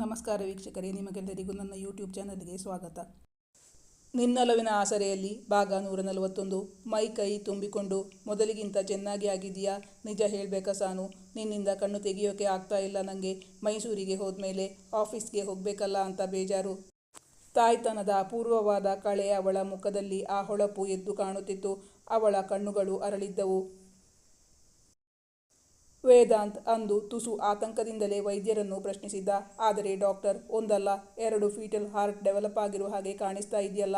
ನಮಸ್ಕಾರ ವೀಕ್ಷಕರೇ, ನಿಮಗೆಲ್ಲರಿಗೂ ನನ್ನ ಯೂಟ್ಯೂಬ್ ಚಾನಲ್ಗೆ ಸ್ವಾಗತ. ನಿನ್ನಲವಿನ ಆಸರೆಯಲ್ಲಿ ಭಾಗ ನೂರ ನಲವತ್ತೊಂದು ಮೈ ಕೈ ತುಂಬಿಕೊಂಡು ಮೊದಲಿಗಿಂತ ಚೆನ್ನಾಗಿ ಆಗಿದೆಯಾ ನಿಜ ಹೇಳಬೇಕಾ ಸಾನು? ನಿನ್ನಿಂದ ಕಣ್ಣು ತೆಗೆಯೋಕೆ ಆಗ್ತಾ ಇಲ್ಲ ನನಗೆ ಮೈಸೂರಿಗೆ ಹೋದ್ಮೇಲೆ ಆಫೀಸ್ಗೆ ಹೋಗಬೇಕಲ್ಲ ಅಂತ ಬೇಜಾರು. ತಾಯ್ತನದ ಅಪೂರ್ವವಾದ ಕಳೆ ಅವಳ ಮುಖದಲ್ಲಿ ಆ ಹೊಳಪು ಎದ್ದು ಕಾಣುತ್ತಿತ್ತು. ಅವಳ ಕಣ್ಣುಗಳು ಅರಳಿದ್ದವು. ವೇದಾಂತ್ ಅಂದು ತುಸು ಆತಂಕದಿಂದಲೇ ವೈದ್ಯರನ್ನು ಪ್ರಶ್ನಿಸಿದ್ದ. ಆದರೆ ಡಾಕ್ಟರ್ ಒಂದಲ್ಲ, ಎರಡು ಫೀಟಲ್ ಹಾರ್ಟ್ ಡೆವಲಪ್ ಆಗಿರುವ ಹಾಗೆ ಕಾಣಿಸ್ತಾ ಇದೆಯಲ್ಲ,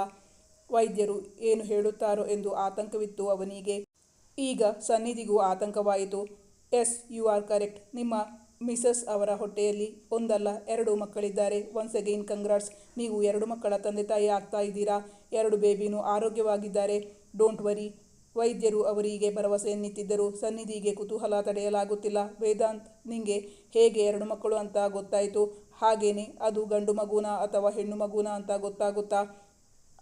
ವೈದ್ಯರು ಏನು ಹೇಳುತ್ತಾರೋ ಎಂದು ಆತಂಕವಿತ್ತು ಅವನಿಗೆ. ಈಗ ಸನ್ನಿಧಿಗೂ ಆತಂಕವಾಯಿತು. Yes, you are correct. ನಿಮ್ಮ ಮಿಸಸ್ ಅವರ ಹೊಟ್ಟೆಯಲ್ಲಿ ಒಂದಲ್ಲ, ಎರಡು ಮಕ್ಕಳಿದ್ದಾರೆ. Once again, congrats. ನೀವು ಎರಡು ಮಕ್ಕಳ ತಂದೆ ತಾಯಿ ಆಗ್ತಾ ಇದ್ದೀರಾ? ಎರಡು ಬೇಬಿನೂ ಆರೋಗ್ಯವಾಗಿದ್ದಾರೆ. Don't worry. ವೈದ್ಯರು ಅವರಿಗೆ ಭರವಸೆಯನ್ನಿತ್ತಿದ್ದರು ಸನ್ನಿಧಿಗೆ ಕುತೂಹಲ ತಡೆಯಲಾಗುತ್ತಿಲ್ಲ. ವೇದಾಂತ್, ನಿಂಗೆ ಹೇಗೆ ಎರಡು ಮಕ್ಕಳು ಅಂತ ಗೊತ್ತಾಯಿತು? ಹಾಗೇನೆ ಅದು ಗಂಡು ಮಗುನ ಅಥವಾ ಹೆಣ್ಣು ಮಗುನ ಅಂತ ಗೊತ್ತಾಗುತ್ತಾ?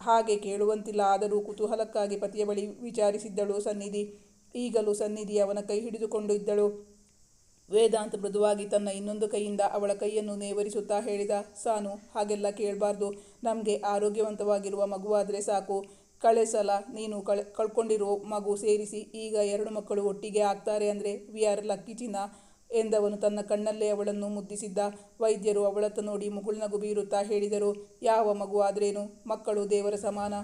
ಹಾಗೆ ಕೇಳುವಂತಿಲ್ಲ, ಆದರೂ ಕುತೂಹಲಕ್ಕಾಗಿ ಪತಿಯ ಬಳಿ ವಿಚಾರಿಸಿದ್ದಳು ಸನ್ನಿಧಿ. ಈಗಲೂ ಸನ್ನಿಧಿ ಅವನ ಕೈ ಹಿಡಿದುಕೊಂಡು ಇದ್ದಳು ವೇದಾಂತ್ ಮೃದುವಾಗಿ ತನ್ನ ಇನ್ನೊಂದು ಕೈಯಿಂದ ಅವಳ ಕೈಯನ್ನು ನೇವರಿಸುತ್ತಾ ಹೇಳಿದ, ಸಾನು, ಹಾಗೆಲ್ಲ ಕೇಳಬಾರ್ದು. ನಮಗೆ ಆರೋಗ್ಯವಂತವಾಗಿರುವ ಮಗುವಾದರೆ ಸಾಕು. ಕಳೆ ಸಲ ನೀನು ಕಳ್, ಕಳ್ಕೊಂಡಿರೋ ಮಗು ಸೇರಿಸಿ ಈಗ ಎರಡು ಮಕ್ಕಳು ಒಟ್ಟಿಗೆ ಆಗ್ತಾರೆ ಅಂದರೆ ವಿ ಆರ್ ಲಕ್ಕಿ ಚಿನ್ನ ಎಂದವನು ತನ್ನ ಕಣ್ಣಲ್ಲೇ ಅವಳನ್ನು ಮುದ್ದಿಸಿದ್ದ. ವೈದ್ಯರು ಅವಳತ್ತ ನೋಡಿ ಮುಗುಳ್ನಗು ಬೀರುತ್ತಾ ಹೇಳಿದರು, ಯಾವ ಮಗು ಆದ್ರೇನು? ಮಕ್ಕಳು ದೇವರ ಸಮಾನ.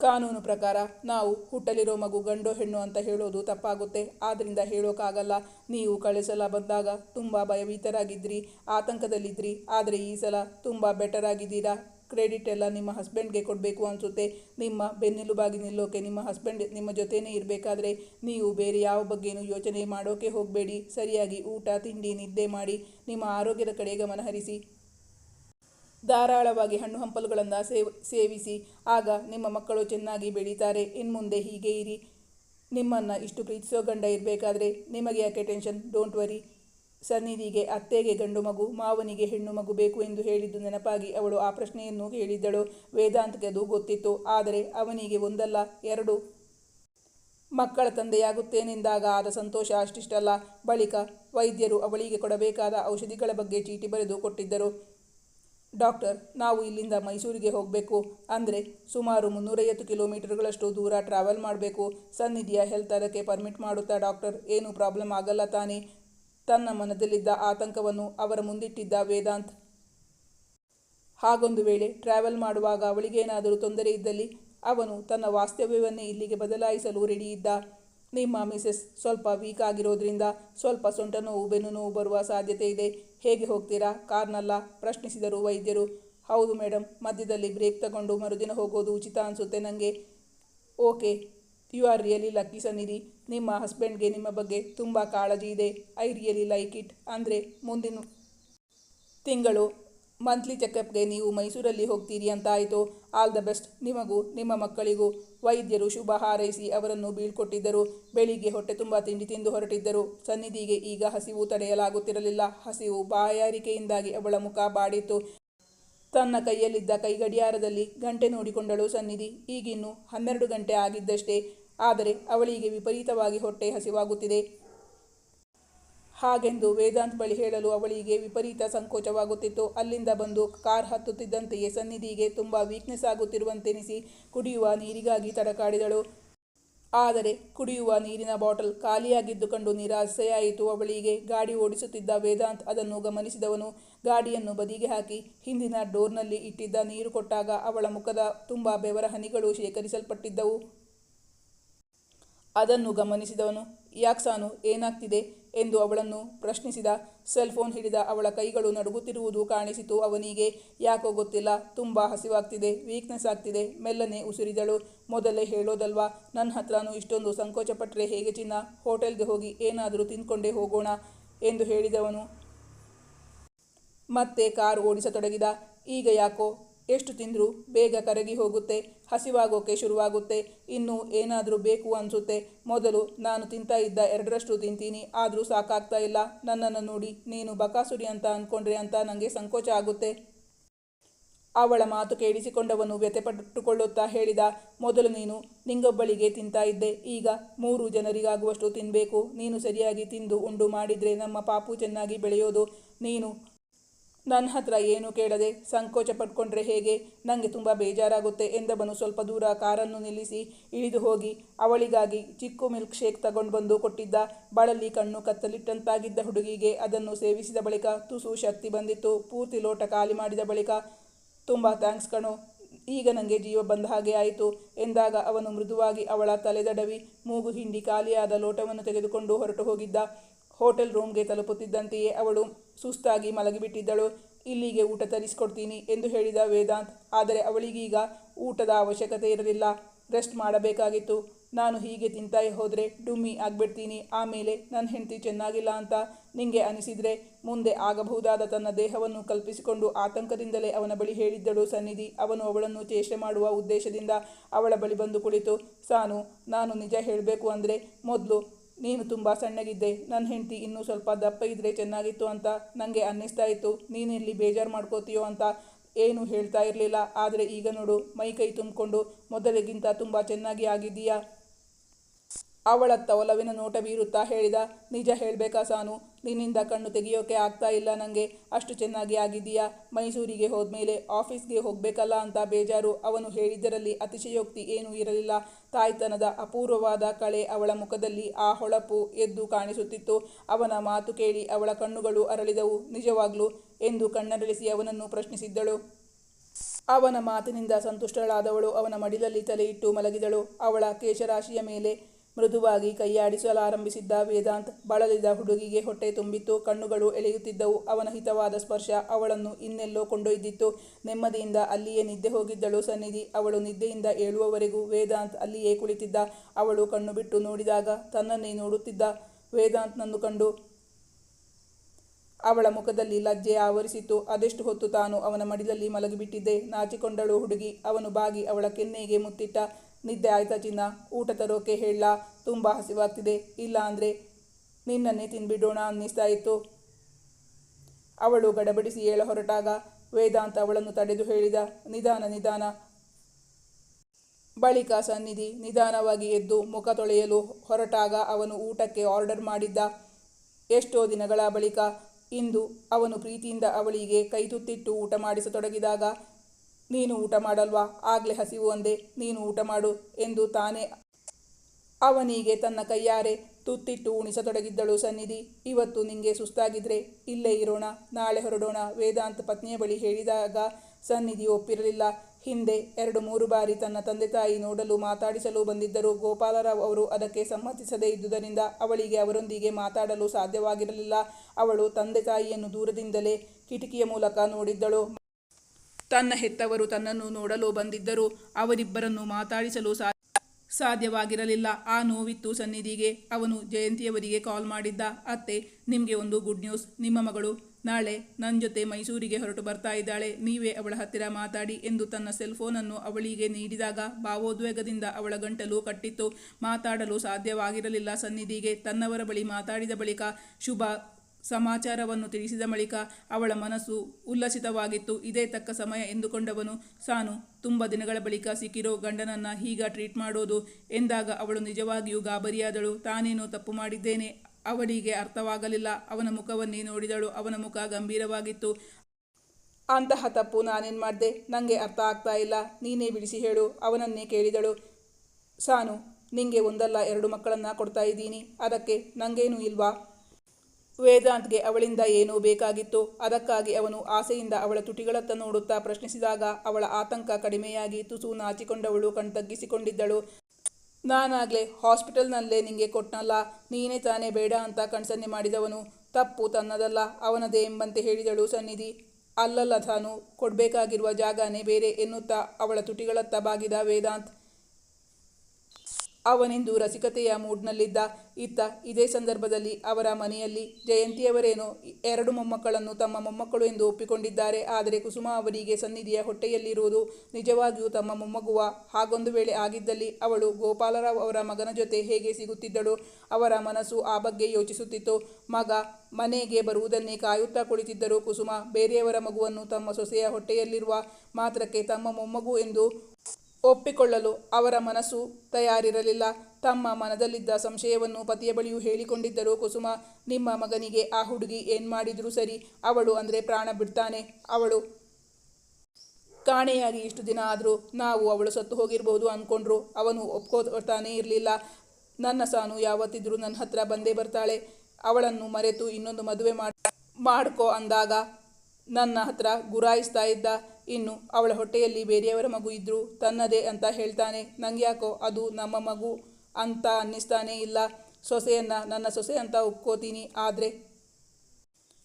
ಕಾನೂನು ಪ್ರಕಾರ ನಾವು ಹುಟ್ಟಲಿರೋ ಮಗು ಗಂಡು ಹೆಣ್ಣು ಅಂತ ಹೇಳೋದು ತಪ್ಪಾಗುತ್ತೆ. ಆದ್ದರಿಂದ ಹೇಳೋಕ್ಕಾಗಲ್ಲ ನೀವು ಕಳಿಸಲ ಬಂದಾಗ. ತುಂಬ ಭಯಭೀತರಾಗಿದ್ರಿ, ಆತಂಕದಲ್ಲಿದ್ರಿ. ಆದರೆ ಈ ಸಲ ತುಂಬ ಬೆಟರ್ ಆಗಿದ್ದೀರಾ? ಕ್ರೆಡಿಟ್ ಎಲ್ಲ ನಿಮ್ಮ ಹಸ್ಬೆಂಡ್ಗೆ ಕೊಡಬೇಕು ಅನಿಸುತ್ತೆ. ನಿಮ್ಮ ಬೆನ್ನೆಲುಬಾಗಿ ನಿಲ್ಲೋಕೆ ನಿಮ್ಮ ಹಸ್ಬೆಂಡ್ ನಿಮ್ಮ ಜೊತೆನೇ ಇರಬೇಕಾದ್ರೆ ನೀವು ಬೇರೆ ಯಾವ ಬಗ್ಗೆನೂ ಯೋಚನೆ ಮಾಡೋಕೆ ಹೋಗಬೇಡಿ. ಸರಿಯಾಗಿ ಊಟ, ತಿಂಡಿ, ನಿದ್ದೆ ಮಾಡಿ ನಿಮ್ಮ ಆರೋಗ್ಯದ ಕಡೆ ಗಮನ ಹರಿಸಿ. ಧಾರಾಳವಾಗಿ ಹಣ್ಣು ಹಂಪಲುಗಳನ್ನು ಸೇವ್, ಸೇವಿಸಿ. ಆಗ ನಿಮ್ಮ ಮಕ್ಕಳು ಚೆನ್ನಾಗಿ ಬೆಳೀತಾರೆ. ಇನ್ಮುಂದೆ ಹೀಗೆ ಇರಿ. ನಿಮ್ಮನ್ನು ಇಷ್ಟು ಪ್ರೀತಿಸೋ ಗಂಡ ಇರಬೇಕಾದ್ರೆ ನಿಮಗೆ ಯಾಕೆ ಟೆನ್ಷನ್ ಡೋಂಟ್ ವರಿ ಸನ್ನಿಧಿಗೆ ಅತ್ತೆಗೆ ಗಂಡು ಮಗು, ಮಾವನಿಗೆ ಹೆಣ್ಣು ಮಗು ಬೇಕು ಎಂದು ಹೇಳಿದ್ದು ನೆನಪಾಗಿ ಅವಳು ಆ ಪ್ರಶ್ನೆಯನ್ನು ಹೇಳಿದ್ದಳು. ವೇದಾಂತ್ಗೆ ಅದು ಗೊತ್ತಿತ್ತು. ಆದರೆ ಅವನಿಗೆ ಒಂದಲ್ಲ, ಎರಡು. ಮಕ್ಕಳ ತಂದೆಯಾಗುತ್ತೇನೆಂದಾಗ ಆದ ಸಂತೋಷ ಅಷ್ಟಿಷ್ಟಲ್ಲ. ಬಳಿಕ ವೈದ್ಯರು ಅವಳಿಗೆ ಕೊಡಬೇಕಾದ ಔಷಧಿಗಳ ಬಗ್ಗೆ ಚೀಟಿ ಬರೆದು ಕೊಟ್ಟಿದ್ದರು. ಡಾಕ್ಟರ್, ನಾವು ಇಲ್ಲಿಂದ ಮೈಸೂರಿಗೆ ಹೋಗಬೇಕು. ಅಂದರೆ ಸುಮಾರು ಮುನ್ನೂರೈವತ್ತು ಕಿಲೋಮೀಟರ್ಗಳಷ್ಟು ದೂರ ಟ್ರಾವೆಲ್ ಮಾಡಬೇಕು. ಸನ್ನಿಧಿಯ ಹೆಲ್ತ್ ಅದಕ್ಕೆ ಪರ್ಮಿಟ್ ಮಾಡುತ್ತಾ ಡಾಕ್ಟರ್, ಏನೂ ಪ್ರಾಬ್ಲಮ್ ಆಗಲ್ಲ ತಾನೇ. ತನ್ನ ಮನದಲ್ಲಿದ್ದ ಆತಂಕವನ್ನು ಅವರ ಮುಂದಿಟ್ಟಿದ್ದ ವೇದಾಂತ್. ಹಾಗೊಂದು ವೇಳೆ ಟ್ರಾವೆಲ್ ಮಾಡುವಾಗ ಅವಳಿಗೇನಾದರೂ ತೊಂದರೆ ಇದ್ದಲ್ಲಿ ಅವನು ತನ್ನ ವಾಸ್ತವ್ಯವನ್ನೇ ಇಲ್ಲಿಗೆ ಬದಲಾಯಿಸಲು ರೆಡಿ ಇದ್ದ. ನಿಮ್ಮ ಮಿಸ್ಸೆಸ್ ಸ್ವಲ್ಪ ವೀಕ್ ಆಗಿರೋದ್ರಿಂದ ಸ್ವಲ್ಪ ಸೊಂಟ ನೋವು, ಬೆನ್ನು ನೋವು ಬರುವ ಸಾಧ್ಯತೆ ಇದೆ. ಹೇಗೆ ಹೋಗ್ತೀರಾ? ಕಾರ್ನಲ್ಲ, ಪ್ರಶ್ನಿಸಿದರು ವೈದ್ಯರು. ಹೌದು ಮೇಡಮ್ ಮಧ್ಯದಲ್ಲಿ ಬ್ರೇಕ್ ತಗೊಂಡು ಮರುದಿನ ಹೋಗೋದು ಉಚಿತ ಅನಿಸುತ್ತೆ ನನಗೆ okay, you are really lucky Sannidhi. ನಿಮ್ಮ ಹಸ್ಬೆಂಡ್ಗೆ ನಿಮ್ಮ ಬಗ್ಗೆ ತುಂಬ ಕಾಳಜಿ ಇದೆ ಐ ರಿಯಲಿ ಲೈಕ್ ಇಟ್ ಅಂದರೆ ಮುಂದಿನ ತಿಂಗಳು ಮಂತ್ಲಿ ಚೆಕಪ್ಗೆ ನೀವು ಮೈಸೂರಲ್ಲಿ ಹೋಗ್ತೀರಿ ಅಂತ ಆಯಿತು. ಆಲ್ ದ ಬೆಸ್ಟ್ ನಿಮಗೂ, ನಿಮ್ಮ ಮಕ್ಕಳಿಗೂ ವೈದ್ಯರು ಶುಭ ಹಾರೈಸಿ ಅವರನ್ನು ಬೀಳ್ಕೊಟ್ಟಿದ್ದರು. ಬೆಳಿಗ್ಗೆ ಹೊಟ್ಟೆ ತುಂಬ ತಿಂಡಿ ತಿಂದು ಹೊರಟಿದ್ದರು. ಸನ್ನಿಧಿಗೆ ಈಗ ಹಸಿವು ತಡೆಯಲಾಗುತ್ತಿರಲಿಲ್ಲ. ಹಸಿವು ಬಾಯಾರಿಕೆಯಿಂದಾಗಿ ಅವಳ ಮುಖ ಬಾಡಿತ್ತು. ತನ್ನ ಕೈಯಲ್ಲಿದ್ದ ಕೈಗಡಿಯಾರದಲ್ಲಿ ಗಂಟೆ ನೋಡಿಕೊಂಡಳು ಸನ್ನಿಧಿ. ಈಗಿನ್ನು ಹನ್ನೆರಡು ಗಂಟೆ ಆಗಿದ್ದಷ್ಟೇ. ಆದರೆ ಅವಳಿಗೆ ವಿಪರೀತವಾಗಿ ಹೊಟ್ಟೆ ಹಸಿವಾಗುತ್ತಿದೆ. ಹಾಗೆಂದು ವೇದಾಂತ್ ಬಳಿ ಹೇಳಲು ಅವಳಿಗೆ ವಿಪರೀತ ಸಂಕೋಚವಾಗುತ್ತಿತ್ತು. ಅಲ್ಲಿಂದ ಬಂದು ಕಾರ್ ಹತ್ತುತ್ತಿದ್ದಂತೆಯೇ ಸನ್ನಿಧಿಗೆ ತುಂಬ ವೀಕ್ನೆಸ್ ಆಗುತ್ತಿರುವಂತೆನಿಸಿ ಕುಡಿಯುವ ನೀರಿಗಾಗಿ ತಡಕಾಡಿದಳು. ಆದರೆ ಕುಡಿಯುವ ನೀರಿನ ಬಾಟಲ್ ಖಾಲಿಯಾಗಿದ್ದು ಕಂಡು ನಿರಾಸೆಯಾಯಿತು. ಅವಳಿಗೆ ಗಾಡಿ ಓಡಿಸುತ್ತಿದ್ದ ವೇದಾಂತ್ ಅದನ್ನು ಗಮನಿಸಿದವನು. ಗಾಡಿಯನ್ನು ಬದಿಗೆ ಹಾಕಿ ಹಿಂದಿನ ಡೋರ್ನಲ್ಲಿ ಇಟ್ಟಿದ್ದ ನೀರು ಕೊಟ್ಟಾಗ ಅವಳ ಮುಖದ ತುಂಬ ಬೆವರ ಹನಿಗಳು ಶೇಖರಿಸಲ್ಪಟ್ಟಿದ್ದವು. ಅದನ್ನು ಗಮನಿಸಿದವನು, ಯಾಕ್ಸಾನು, ಏನಾಗ್ತಿದೆ? ಎಂದು ಅವಳನ್ನು ಪ್ರಶ್ನಿಸಿದ ಸೆಲ್ ಫೋನ್ ಹಿಡಿದ ಅವಳ ಕೈಗಳು ನಡುಗುತ್ತಿರುವುದು ಕಾಣಿಸಿತು. ಅವನಿಗೆ, ಯಾಕೋ ಗೊತ್ತಿಲ್ಲ, ತುಂಬ ಹಸಿವಾಗ್ತಿದೆ, ವೀಕ್ನೆಸ್ ಆಗ್ತಿದೆ, ಮೆಲ್ಲನೆ ಉಸಿರಿದಳು. ಮೊದಲೇ ಹೇಳೋದಲ್ವಾ ನನ್ನ ಹತ್ರನೂ ಇಷ್ಟೊಂದು ಸಂಕೋಚಪಟ್ಟರೆ ಹೇಗೆ ಚಿನ್ನ? ಹೋಟೆಲ್ಗೆ ಹೋಗಿ ಏನಾದರೂ ತಿಂದ್ಕೊಂಡೇ ಹೋಗೋಣ, ಎಂದು ಹೇಳಿದವನು. ಮತ್ತೆ ಕಾರು ಓಡಿಸತೊಡಗಿದ. ಈಗ ಯಾಕೋ ಎಷ್ಟು ತಿಂದರೂ ಬೇಗ ಕರಗಿ ಹೋಗುತ್ತೆ, ಹಸಿವಾಗೋಕೆ ಶುರುವಾಗುತ್ತೆ. ಇನ್ನು ಏನಾದರೂ ಬೇಕು ಅನಿಸುತ್ತೆ. ಮೊದಲು ನಾನು ತಿಂತಾ ಇದ್ದ ಎರಡರಷ್ಟು ತಿಂತೀನಿ, ಆದರೂ ಸಾಕಾಗ್ತಾ ಇಲ್ಲ. ನನ್ನನ್ನು ನೋಡಿ ನೀನು ಬಕಾಸುರಿ ಅಂತ ಅಂದ್ಕೊಂಡ್ರೆ ಅಂತ ನನಗೆ ಸಂಕೋಚ ಆಗುತ್ತೆ. ಅವಳ ಮಾತು ಕೇಳಿಸಿಕೊಂಡವನು ವ್ಯಥೆಪಟ್ಟುಕೊಳ್ಳುತ್ತಾ ಹೇಳಿದ, ಮೊದಲು ನೀನು ನಿಂಗೊಬ್ಬಳಿಗೆ ತಿಂತಾ ಇದ್ದೆ. ಈಗ ಮೂರು ಜನರಿಗಾಗುವಷ್ಟು ತಿನ್ನಬೇಕು ನೀನು ಸರಿಯಾಗಿ ತಿಂದು ಉಂಡು ಮಾಡಿದರೆ ನಮ್ಮ ಪಾಪು ಚೆನ್ನಾಗಿ ಬೆಳೆಯೋದು. ನೀನು ನನ್ನ ಹತ್ರ ಏನು ಕೇಳದೆ ಸಂಕೋಚ ಪಟ್ಕೊಂಡ್ರೆ ಹೇಗೆ? ನನಗೆ ತುಂಬ ಬೇಜಾರಾಗುತ್ತೆ ಎಂದವನು ಸ್ವಲ್ಪ ದೂರ ಕಾರನ್ನು ನಿಲ್ಲಿಸಿ ಇಳಿದು ಹೋಗಿ ಅವಳಿಗಾಗಿ ಚಿಕ್ಕು ಮಿಲ್ಕ್ ಶೇಕ್ ತಗೊಂಡು ಬಂದು ಕೊಟ್ಟಿದ್ದ ಬಳಲಿ ಕಣ್ಣು ಕತ್ತಲಿಟ್ಟಂತಾಗಿದ್ದ ಹುಡುಗಿಗೆ ಅದನ್ನು ಸೇವಿಸಿದ ಬಳಿಕ ತುಸು ಶಕ್ತಿ ಬಂದಿತ್ತು. ಪೂರ್ತಿ ಲೋಟ ಖಾಲಿ ಮಾಡಿದ ಬಳಿಕ, ತುಂಬ ಥ್ಯಾಂಕ್ಸ್ ಕಣೋ, ಈಗ ನನಗೆ ಜೀವ ಬಂದ ಹಾಗೆ ಆಯಿತು ಎಂದಾಗ ಅವನು ಮೃದುವಾಗಿ ಅವಳ ತಲೆದಡವಿ ಮೂಗು ಹಿಂಡಿ ಖಾಲಿಯಾದ ಲೋಟವನ್ನು ತೆಗೆದುಕೊಂಡು ಹೊರಟು ಹೋಗಿದ್ದ. ಹೋಟೆಲ್ ರೂಮ್ಗೆ ತಲುಪುತ್ತಿದ್ದಂತೆಯೇ ಅವಳು ಸುಸ್ತಾಗಿ ಮಲಗಿಬಿಟ್ಟಿದ್ದಳು. ಇಲ್ಲಿಗೆ ಊಟ ತರಿಸಿಕೊಡ್ತೀನಿ ಎಂದು ಹೇಳಿದ ವೇದಾಂತ್. ಆದರೆ ಅವಳಿಗೀಗ ಊಟದ ಅವಶ್ಯಕತೆ ಇರಲಿಲ್ಲ. ರೆಸ್ಟ್ ಮಾಡಬೇಕಾಗಿತ್ತು. ನಾನು ಹೀಗೆ ತಿಂತಾ ಹೋದರೆ ಡುಮ್ಮಿ ಆಗಿಬಿಡ್ತೀನಿ. ಆಮೇಲೆ ನನ್ನ ಹೆಂಡತಿ ಚೆನ್ನಾಗಿಲ್ಲ ಅಂತ ನಿಂಗೆ ಅನಿಸಿದರೆ ಮುಂದೆ ಆಗಬಹುದಾದ ತನ್ನ ದೇಹವನ್ನು ಕಲ್ಪಿಸಿಕೊಂಡು ಆತಂಕದಿಂದಲೇ ಅವನ ಬಳಿ ಹೇಳಿದ್ದಳು ಸನ್ನಿಧಿ. ಅವನು ಅವಳನ್ನು ಚೇಷ್ಟೆ ಮಾಡುವ ಉದ್ದೇಶದಿಂದ ಅವಳ ಬಳಿ ಬಂದು ಕುಳಿತು, ಸಾನು, ನಾನು ನಿಜ ಹೇಳಬೇಕು ಅಂದರೆ ಮೊದಲು ನೀನು ತುಂಬ ಸಣ್ಣಗಿದ್ದೆ ನನ್ನ ಹೆಂಡತಿ ಇನ್ನೂ ಸ್ವಲ್ಪ ದಪ್ಪ ಇದ್ದರೆ ಚೆನ್ನಾಗಿತ್ತು ಅಂತ ನನಗೆ ಅನ್ನಿಸ್ತಾ ಇತ್ತು. ನೀನೆಲ್ಲಿ ಬೇಜಾರು ಮಾಡ್ಕೋತೀಯೋ ಅಂತ ಏನು ಹೇಳ್ತಾ ಇರಲಿಲ್ಲ. ಆದರೆ ಈಗ ನೋಡು, ಮೈ ಕೈ ತುಂಬಿಕೊಂಡು ಮೊದಲಿಗಿಂತ ತುಂಬ ಚೆನ್ನಾಗಿ ಆಗಿದ್ದೀಯಾ? ಅವಳ ತವಲವಿನ ನೋಟ ಬೀರುತ್ತಾ ಹೇಳಿದ, ನಿಜ ಹೇಳಬೇಕಾ ಸಾನು? ನಿನ್ನಿಂದ ಕಣ್ಣು ತೆಗೆಯೋಕೆ ಆಗ್ತಾ ಇಲ್ಲ ನನಗೆ ಅಷ್ಟು ಚೆನ್ನಾಗಿ ಆಗಿದೀಯಾ ಮೈಸೂರಿಗೆ ಹೋದ್ಮೇಲೆ ಆಫೀಸ್ಗೆ ಹೋಗಬೇಕಲ್ಲ ಅಂತ ಬೇಜಾರು. ಅವನು ಹೇಳಿದ್ದರಲ್ಲಿ ಅತಿಶಯೋಕ್ತಿ ಏನೂ ಇರಲಿಲ್ಲ. ತಾಯ್ತನದ ಅಪೂರ್ವವಾದ ಕಳೆ ಅವಳ ಮುಖದಲ್ಲಿ ಆ ಹೊಳಪು ಎದ್ದು ಕಾಣಿಸುತ್ತಿತ್ತು. ಅವನ ಮಾತು ಕೇಳಿ ಅವಳ ಕಣ್ಣುಗಳು ಅರಳಿದವು. ನಿಜವಾಗ್ಲೂ? ಎಂದು ಕಣ್ಣರಳಿಸಿ ಅವನನ್ನು ಪ್ರಶ್ನಿಸಿದ್ದಳು. ಅವನ ಮಾತಿನಿಂದ ಸಂತುಷ್ಟಳಾದವಳು ಅವನ ಮಡಿಲಲ್ಲಿ ತಲೆಯಿಟ್ಟು ಮಲಗಿದಳು. ಅವಳ ಕೇಶರಾಶಿಯ ಮೇಲೆ ಮೃದುವಾಗಿ ಕೈಯಾಡಿಸಲಾರಂಭಿಸಿದ್ದ ವೇದಾಂತ್ ಬಳಲಿದ ಹುಡುಗಿಗೆ ಹೊಟ್ಟೆ ತುಂಬಿತ್ತು, ಕಣ್ಣುಗಳು ಎಳೆಯುತ್ತಿದ್ದವು. ಅವನ ಹಿತವಾದ ಸ್ಪರ್ಶ ಅವಳನ್ನು ಇನ್ನೆಲ್ಲೋ ಕೊಂಡೊಯ್ದಿತ್ತು. ನೆಮ್ಮದಿಯಿಂದ ಅಲ್ಲಿಯೇ ನಿದ್ದೆ ಹೋಗಿದ್ದಳು ಸನ್ನಿಧಿ. ಅವಳು ನಿದ್ದೆಯಿಂದ ಏಳುವವರೆಗೂ ವೇದಾಂತ್ ಅಲ್ಲಿಯೇ ಕುಳಿತಿದ್ದ. ಅವಳು ಕಣ್ಣು ಬಿಟ್ಟು ನೋಡಿದಾಗ ತನ್ನನ್ನೇ ನೋಡುತ್ತಿದ್ದ ವೇದಾಂತ್ನನ್ನು ಕಂಡು ಅವಳ ಮುಖದಲ್ಲಿ ಲಜ್ಜೆ ಆವರಿಸಿತ್ತು. ಅದೆಷ್ಟು ಹೊತ್ತು ತಾನು ಅವನ ಮಡಿಲಲ್ಲಿ ಮಲಗಿಬಿಟ್ಟಿದ್ದೆ? ನಾಚಿಕೊಂಡಳು ಹುಡುಗಿ. ಅವನು ಬಾಗಿ ಅವಳ ಕೆನ್ನೆಗೆ ಮುತ್ತಿಟ್ಟ ನಿದ್ದೆ ಆಯ್ತಾ ಚಿನ್ನ, ಊಟ ತರೋಕೆ ಹೇಳ, ತುಂಬ ಹಸಿವಾಗ್ತಿದೆ. ಇಲ್ಲ ಅಂದರೆ ನಿನ್ನನ್ನೇ ತಿನ್ಬಿಡೋಣ ಅನ್ನಿಸ್ತಾ ಇತ್ತು. ಅವಳು ಗಡಬಡಿಸಿ ಏಳ ಹೊರಟಾಗ ವೇದಾಂತ ಅವಳನ್ನು ತಡೆದು ಹೇಳಿದ, ನಿಧಾನ ನಿಧಾನ. ಬಳಿಕ ಸನ್ನಿಧಿ ನಿಧಾನವಾಗಿ ಎದ್ದು ಮುಖ ತೊಳೆಯಲು ಹೊರಟಾಗ ಅವನು ಊಟಕ್ಕೆ ಆರ್ಡರ್ ಮಾಡಿದ್ದ. ಎಷ್ಟೋ ದಿನಗಳ ಬಳಿಕ ಇಂದು ಅವನು ಪ್ರೀತಿಯಿಂದ ಅವಳಿಗೆ ಕೈ ತುತ್ತಿಟ್ಟು ಊಟ ಮಾಡಿಸತೊಡಗಿದಾಗ ನೀನು ಊಟ ಮಾಡಲ್ವಾ? ಆಗಲೇ ಹಸಿವು ಅಂದೆ. ನೀನು ಊಟ ಮಾಡು ಎಂದು ತಾನೇ ಅವನಿಗೆ ತನ್ನ ಕೈಯಾರೆ ತುತ್ತಿಟ್ಟು ಉಣಿಸತೊಡಗಿದ್ದಳು ಸನ್ನಿಧಿ. ಇವತ್ತು ನಿಂಗೆ ಸುಸ್ತಾಗಿದ್ರೆ ಇಲ್ಲೇ ಇರೋಣ, ನಾಳೆ ಹೊರಡೋಣ. ವೇದಾಂತ ಪತ್ನಿಯ ಬಳಿ ಹೇಳಿದಾಗ ಸನ್ನಿಧಿ ಒಪ್ಪಿರಲಿಲ್ಲ. ಹಿಂದೆ ಎರಡು ಮೂರು ಬಾರಿ ತನ್ನ ತಂದೆ ತಾಯಿ ನೋಡಲು ಮಾತಾಡಿಸಲು ಬಂದಿದ್ದರು. ಗೋಪಾಲರಾವ್ ಅವರು ಅದಕ್ಕೆ ಸಮ್ಮತಿಸದೇ ಇದ್ದುದರಿಂದ ಅವಳಿಗೆ ಅವರೊಂದಿಗೆ ಮಾತಾಡಲು ಸಾಧ್ಯವಾಗಿರಲಿಲ್ಲ. ಅವಳು ತಂದೆ ತಾಯಿಯನ್ನು ದೂರದಿಂದಲೇ ಕಿಟಕಿಯ ಮೂಲಕ ನೋಡಿದ್ದಳು. ತನ್ನ ಹೆತ್ತವರು ತನ್ನನ್ನು ನೋಡಲು ಬಂದಿದ್ದರು ಅವರಿಬ್ಬರನ್ನು ಮಾತಾಡಿಸಲು ಸಾಧ್ಯವಾಗಿರಲಿಲ್ಲ. ಆ ನೋವಿತ್ತು ಸನ್ನಿಧಿಗೆ. ಅವನು ಜಯಂತಿಯವರಿಗೆ ಕಾಲ್ ಮಾಡಿದ್ದ. ಅತ್ತೆ, ನಿಮಗೆ ಒಂದು ಗುಡ್ ನ್ಯೂಸ್ ನಿಮ್ಮ ಮಗಳು ನಾಳೆ ನನ್ನ ಜೊತೆ ಮೈಸೂರಿಗೆ ಹೊರಟು ಬರ್ತಾ ಇದ್ದಾಳೆ. ನೀವೇ ಅವಳ ಹತ್ತಿರ ಮಾತಾಡಿ ಎಂದು ತನ್ನ ಸೆಲ್ ಫೋನನ್ನು ಅವಳಿಗೆ ನೀಡಿದಾಗ ಭಾವೋದ್ವೇಗದಿಂದ ಅವಳ ಗಂಟಲು ಕಟ್ಟಿತ್ತು. ಮಾತಾಡಲು ಸಾಧ್ಯವಾಗಿರಲಿಲ್ಲ ಸನ್ನಿಧಿಗೆ. ತನ್ನವರ ಬಳಿ ಮಾತಾಡಿದ ಬಳಿಕ ಶುಭ ಸಮಾಚಾರವನ್ನು ತಿಳಿಸಿದ ಬಳಿಕ ಅವಳ ಮನಸ್ಸು ಉಲ್ಲಸಿತವಾಗಿತ್ತು. ಇದೇ ತಕ್ಕ ಸಮಯ ಎಂದುಕೊಂಡವನು, ಸಾನು, ತುಂಬ ದಿನಗಳ ಬಳಿಕ ಸಿಕ್ಕಿರೋ ಗಂಡನನ್ನ ಹೀಗ ಟ್ರೀಟ್ ಮಾಡೋದು ಎಂದಾಗ ಅವಳು ನಿಜವಾಗಿಯೂ ಗಾಬರಿಯಾದಳು. ತಾನೇನೋ ತಪ್ಪು ಮಾಡಿದ್ದೇನೆ ಅವಳಿಗೆ ಅರ್ಥವಾಗಲಿಲ್ಲ. ಅವನ ಮುಖವನ್ನೇ ನೋಡಿದಳು. ಅವನ ಮುಖ ಗಂಭೀರವಾಗಿತ್ತು. ಅಂತಹ ತಪ್ಪು ನಾನೇನು ಮಾಡಿದೆ? ನನಗೆ ಅರ್ಥ ಆಗ್ತಾ ಇಲ್ಲ. ನೀನೇ ಬಿಡಿಸಿ ಹೇಳು. ಅವನನ್ನೇ ಕೇಳಿದಳು. ಸಾನು, ನಿಂಗೆ ಒಂದಲ್ಲ, ಎರಡು ಮಕ್ಕಳನ್ನ ಕೊಡ್ತಾ ಇದ್ದೀನಿ. ಅದಕ್ಕೆ ನನಗೇನು ಇಲ್ವಾ? ವೇದಾಂತ್ಗೆ ಅವಳಿಂದ ಏನೂ ಬೇಕಾಗಿತ್ತು. ಅದಕ್ಕಾಗಿ ಅವನು ಆಸೆಯಿಂದ ಅವಳ ತುಟಿಗಳತ್ತ ನೋಡುತ್ತಾ ಪ್ರಶ್ನಿಸಿದಾಗ ಅವಳ ಆತಂಕ ಕಡಿಮೆಯಾಗಿ ತುಸು ನಾಚಿಕೊಂಡವಳು ಕಣ್ತಗ್ಗಿಸಿಕೊಂಡಿದ್ದಳು ನಾನಾಗಲೇ ಹಾಸ್ಪಿಟಲ್ನಲ್ಲೇ ನಿಂಗೆ ಕೊಟ್ಟನಲ್ಲ ನೀನೇ ತಾನೇ ಬೇಡ ಅಂತ ಕಣ್ಸನ್ನೆ ಮಾಡಿದವನು. ತಪ್ಪು ತನ್ನದಲ್ಲ, ಅವನದೇ ಎಂಬಂತೆ ಹೇಳಿದಳು ಸನ್ನಿಧಿ. ಅಲ್ಲಲ್ಲ ತಾನು, ಕೊಡಬೇಕಾಗಿರುವ ಜಾಗನೇ ಬೇರೆ ಎನ್ನುತ್ತಾ ಅವಳ ತುಟಿಗಳತ್ತ ಬಾಗಿದ ವೇದಾಂತ್. ಅವನೆಂದು ರಸಿಕತೆಯ ಮೂಡ್ನಲ್ಲಿದ್ದ ಇತ್ತ ಇದೇ ಸಂದರ್ಭದಲ್ಲಿ ಅವರ ಮನೆಯಲ್ಲಿ ಜಯಂತಿಯವರೇನೋ ಎರಡು ಮೊಮ್ಮಕ್ಕಳನ್ನು ತಮ್ಮ ಮೊಮ್ಮಕ್ಕಳು ಎಂದು ಒಪ್ಪಿಕೊಂಡಿದ್ದಾರೆ. ಆದರೆ ಕುಸುಮ ಅವರಿಗೆ ಸನ್ನಿಧಿಯ ಹೊಟ್ಟೆಯಲ್ಲಿರುವುದು ನಿಜವಾಗಿಯೂ ತಮ್ಮ ಮೊಮ್ಮಗುವ ಹಾಗೊಂದು ವೇಳೆ ಆಗಿದ್ದಲ್ಲಿ ಅವಳು ಗೋಪಾಲರಾವ್ ಅವರ ಮಗನ ಜೊತೆ ಹೇಗೆ ಸಿಗುತ್ತಿದ್ದಳು ಅವರ ಮನಸ್ಸು ಆ ಬಗ್ಗೆ ಯೋಚಿಸುತ್ತಿತ್ತು. ಮಗ ಮನೆಗೆ ಬರುವುದನ್ನೇ ಕಾಯುತ್ತಾ ಕುಳಿತಿದ್ದರು ಕುಸುಮ ಬೇರೆಯವರ ಮಗುವನ್ನು ತಮ್ಮ ಸೊಸೆಯ ಹೊಟ್ಟೆಯಲ್ಲಿರುವ ಮಾತ್ರಕ್ಕೆ ತಮ್ಮ ಮೊಮ್ಮಗು ಎಂದು ಒಪ್ಪಿಕೊಳ್ಳಲು ಅವರ ಮನಸ್ಸು ತಯಾರಿರಲಿಲ್ಲ. ತಮ್ಮ ಮನದಲ್ಲಿದ್ದ ಸಂಶಯವನ್ನು ಪತಿಯ ಬಳಿಯೂ ಹೇಳಿಕೊಂಡಿದ್ದರು. ಕುಸುಮ, ನಿಮ್ಮ ಮಗನಿಗೆ ಆ ಹುಡುಗಿ ಏನು ಮಾಡಿದರೂ ಸರಿ, ಅವಳು ಅಂದರೆ ಪ್ರಾಣ ಬಿಡ್ತಾನೆ. ಅವಳು ಕಾಣೆಯಾಗಿ ಇಷ್ಟು ದಿನ ಆದರೂ ನಾವು ಅವಳು ಸತ್ತು ಹೋಗಿರ್ಬೋದು ಅಂದ್ಕೊಂಡ್ರು ಅವನು ಒಪ್ಕೋತಾನೇ ಇರಲಿಲ್ಲ. ನನ್ನ ಸಾನು ಯಾವತ್ತಿದ್ರೂ ನನ್ನ ಹತ್ರ ಬಂದೇ ಬರ್ತಾಳೆ. ಅವಳನ್ನು ಮರೆತು ಇನ್ನೊಂದು ಮದುವೆ ಮಾಡಿ, ಮಾಡ್ಕೋ ಅಂದಾಗ ನನ್ನ ಹತ್ರ ಗುರಾಯಿಸ್ತಾ ಇದ್ದ. ಇನ್ನು ಅವಳ ಹೊಟ್ಟೆಯಲ್ಲಿ ಬೇರೆಯವರ ಮಗು ಇದ್ದರೂ ತನ್ನದೇ ಅಂತ ಹೇಳ್ತಾನೆ. ನಂಗ್ಯಾಕೋ ಅದು ನಮ್ಮ ಮಗು ಅಂತ ಅನ್ನಿಸ್ತಾನೆ ಇಲ್ಲ. ಸೊಸೆಯನ್ನು ನನ್ನ ಸೊಸೆ ಅಂತ ಒಪ್ಕೋತೀನಿ. ಆದರೆ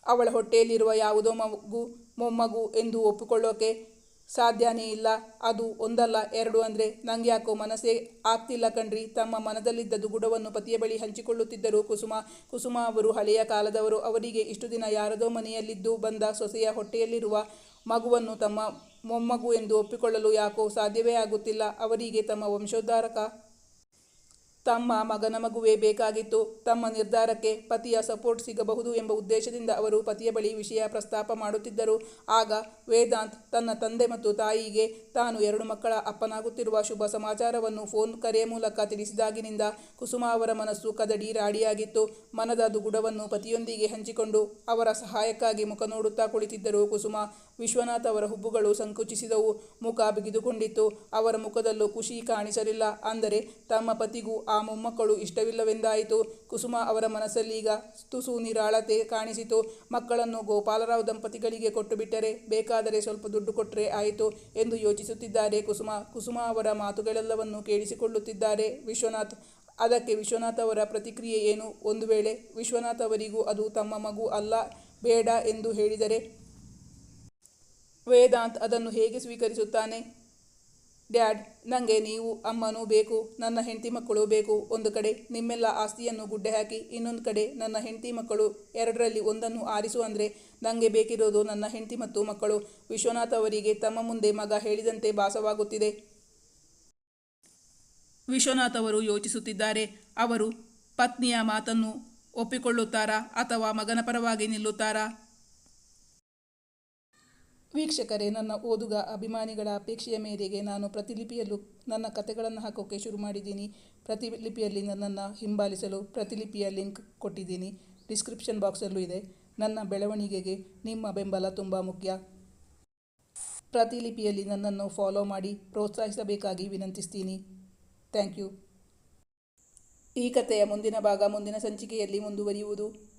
ಅವಳ ಹೊಟ್ಟೆಯಲ್ಲಿರುವ ಯಾವುದೋ ಮಗು ಮೊಮ್ಮಗು ಎಂದು ಒಪ್ಪಿಕೊಳ್ಳೋಕೆ ಸಾಧ್ಯನೇ ಇಲ್ಲ. ಅದು ಒಂದಲ್ಲ, ಎರಡು ಅಂದರೆ ನಂಗೆ ಯಾಕೋ ಮನಸ್ಸೇ ಆಗ್ತಿಲ್ಲ ಕಣ್ರಿ. ತಮ್ಮ ಮನದಲ್ಲಿದ್ದ ದುಗುಡವನ್ನು ಪತಿಯ ಬಳಿ ಹಂಚಿಕೊಳ್ಳುತ್ತಿದ್ದರು ಕುಸುಮ. ಕುಸುಮ ಅವರು ಹಳೆಯ ಕಾಲದವರು. ಅವರಿಗೆ ಇಷ್ಟು ದಿನ ಯಾರದೋ ಮನೆಯಲ್ಲಿದ್ದು ಬಂದ ಸೊಸೆಯ ಹೊಟ್ಟೆಯಲ್ಲಿರುವ ಮಗುವನ್ನು ತಮ್ಮ ಮೊಮ್ಮಗು ಎಂದು ಒಪ್ಪಿಕೊಳ್ಳಲು ಯಾಕೋ ಸಾಧ್ಯವೇ ಆಗುತ್ತಿಲ್ಲ. ಅವರಿಗೆ ತಮ್ಮ ವಂಶೋದ್ಧಾರಕ ತಮ್ಮ ಮಗನ ಮಗುವೇ ಬೇಕಾಗಿತ್ತು. ತಮ್ಮ ನಿರ್ಧಾರಕ್ಕೆ ಪತಿಯ ಸಪೋರ್ಟ್ ಸಿಗಬಹುದು ಎಂಬ ಉದ್ದೇಶದಿಂದ ಅವರು ಪತಿಯ ಬಳಿ ವಿಷಯ ಪ್ರಸ್ತಾಪ ಮಾಡುತ್ತಿದ್ದರು. ಆಗ ವೇದಾಂತ್ ತನ್ನ ತಂದೆ ಮತ್ತು ತಾಯಿಗೆ ತಾನು ಎರಡು ಮಕ್ಕಳ ಅಪ್ಪನಾಗುತ್ತಿರುವ ಶುಭ ಸಮಾಚಾರವನ್ನು ಫೋನ್ ಕರೆ ಮೂಲಕ ತಿಳಿಸಿದಾಗಿನಿಂದ ಕುಸುಮ ಅವರ ಮನಸ್ಸು ಕದಡಿ ರಾಡಿಯಾಗಿತ್ತು. ಮನದ ದುಗುಡವನ್ನು ಪತಿಯೊಂದಿಗೆ ಹಂಚಿಕೊಂಡು ಅವರ ಸಹಾಯಕ್ಕಾಗಿ ಮುಖ ನೋಡುತ್ತಾ ಕುಳಿತಿದ್ದರು ಕುಸುಮ. ವಿಶ್ವನಾಥ್ ಅವರ ಹುಬ್ಬುಗಳು ಸಂಕುಚಿಸಿದವು. ಮುಖ ಬಿಗಿದುಕೊಂಡಿತ್ತು. ಅವರ ಮುಖದಲ್ಲೂ ಖುಷಿ ಕಾಣಿಸಲಿಲ್ಲ. ಅಂದರೆ ತಮ್ಮ ಪತಿಗೂ ಆ ಮೊಮ್ಮಕ್ಕಳು ಇಷ್ಟವಿಲ್ಲವೆಂದಾಯಿತು. ಕುಸುಮ ಅವರ ಮನಸ್ಸಲ್ಲೀಗ ತುಸು ನಿರಾಳತೆ ಕಾಣಿಸಿತು. ಮಕ್ಕಳನ್ನು ಗೋಪಾಲರಾವ್ ದಂಪತಿಗಳಿಗೆ ಕೊಟ್ಟು ಬಿಟ್ಟರೆ ಬೇಕಾದರೆ ಸ್ವಲ್ಪ ದುಡ್ಡು ಕೊಟ್ಟರೆ ಆಯಿತು ಎಂದು ಯೋಚಿಸುತ್ತಿದ್ದಾರೆ ಕುಸುಮ. ಕುಸುಮ ಅವರ ಮಾತುಗಳೆಲ್ಲವನ್ನು ಕೇಳಿಸಿಕೊಳ್ಳುತ್ತಿದ್ದಾರೆ. ವಿಶ್ವನಾಥ್, ಅದಕ್ಕೆ ವಿಶ್ವನಾಥ್ ಅವರ ಪ್ರತಿಕ್ರಿಯೆ ಏನು? ಒಂದು ವೇಳೆ ವಿಶ್ವನಾಥ್ ಅವರಿಗೂ ಅದು ತಮ್ಮ ಮಗು ಅಲ್ಲ, ಬೇಡ ಎಂದು ಹೇಳಿದರೆ ವೇದಾಂತ್ ಅದನ್ನು ಹೇಗೆ ಸ್ವೀಕರಿಸುತ್ತಾನೆ? ಡ್ಯಾಡ್ ನನಗೆ ನೀವು, ಅಮ್ಮನೂ ಬೇಕು, ನನ್ನ ಹೆಂಡತಿ ಮಕ್ಕಳು ಬೇಕು. ಒಂದು ಕಡೆ ನಿಮ್ಮೆಲ್ಲ ಆಸ್ತಿಯನ್ನು ಗುಡ್ಡೆ ಹಾಕಿ, ಇನ್ನೊಂದು ಕಡೆ ನನ್ನ ಹೆಂಡತಿ ಮಕ್ಕಳು. ಎರಡರಲ್ಲಿ ಒಂದನ್ನು ಆರಿಸು ಅಂದರೆ ನನಗೆ ಬೇಕಿರೋದು ನನ್ನ ಹೆಂಡತಿ ಮತ್ತು ಮಕ್ಕಳು. ವಿಶ್ವನಾಥ್ ಅವರಿಗೆ ತಮ್ಮ ಮುಂದೆ ಮಗ ಹೇಳಿದಂತೆ ಭಾಸವಾಗುತ್ತಿದೆ. ವಿಶ್ವನಾಥ್ ಅವರು ಯೋಚಿಸುತ್ತಿದ್ದಾರೆ. ಅವರು ಪತ್ನಿಯ ಮಾತನ್ನು ಒಪ್ಪಿಕೊಳ್ಳುತ್ತಾರಾ ಅಥವಾ ಮಗನ ಪರವಾಗಿ ನಿಲ್ಲುತ್ತಾರಾ? ವೀಕ್ಷಕರೇ, ನನ್ನ ಓದುಗ ಅಭಿಮಾನಿಗಳ ಅಪೇಕ್ಷೆಯ ಮೇರೆಗೆ ನಾನು ಪ್ರತಿಲಿಪಿಯಲ್ಲೂ ನನ್ನ ಕತೆಗಳನ್ನು ಹಾಕೋಕ್ಕೆ ಶುರು ಮಾಡಿದ್ದೀನಿ. ಪ್ರತಿಲಿಪಿಯಲ್ಲಿ ನನ್ನನ್ನು ಹಿಂಬಾಲಿಸಲು ಪ್ರತಿಲಿಪಿಯ ಲಿಂಕ್ ಕೊಟ್ಟಿದ್ದೀನಿ. ಡಿಸ್ಕ್ರಿಪ್ಷನ್ ಬಾಕ್ಸಲ್ಲೂ ಇದೆ. ನನ್ನ ಬೆಳವಣಿಗೆಗೆ ನಿಮ್ಮ ಬೆಂಬಲ ತುಂಬ ಮುಖ್ಯ. ಪ್ರತಿಲಿಪಿಯಲ್ಲಿ ನನ್ನನ್ನು ಫಾಲೋ ಮಾಡಿ ಪ್ರೋತ್ಸಾಹಿಸಬೇಕಾಗಿ ವಿನಂತಿಸ್ತೀನಿ. Thank you. ಈ ಕಥೆಯ ಮುಂದಿನ ಭಾಗ ಮುಂದಿನ ಸಂಚಿಕೆಯಲ್ಲಿ ಮುಂದುವರಿಯುವುದು.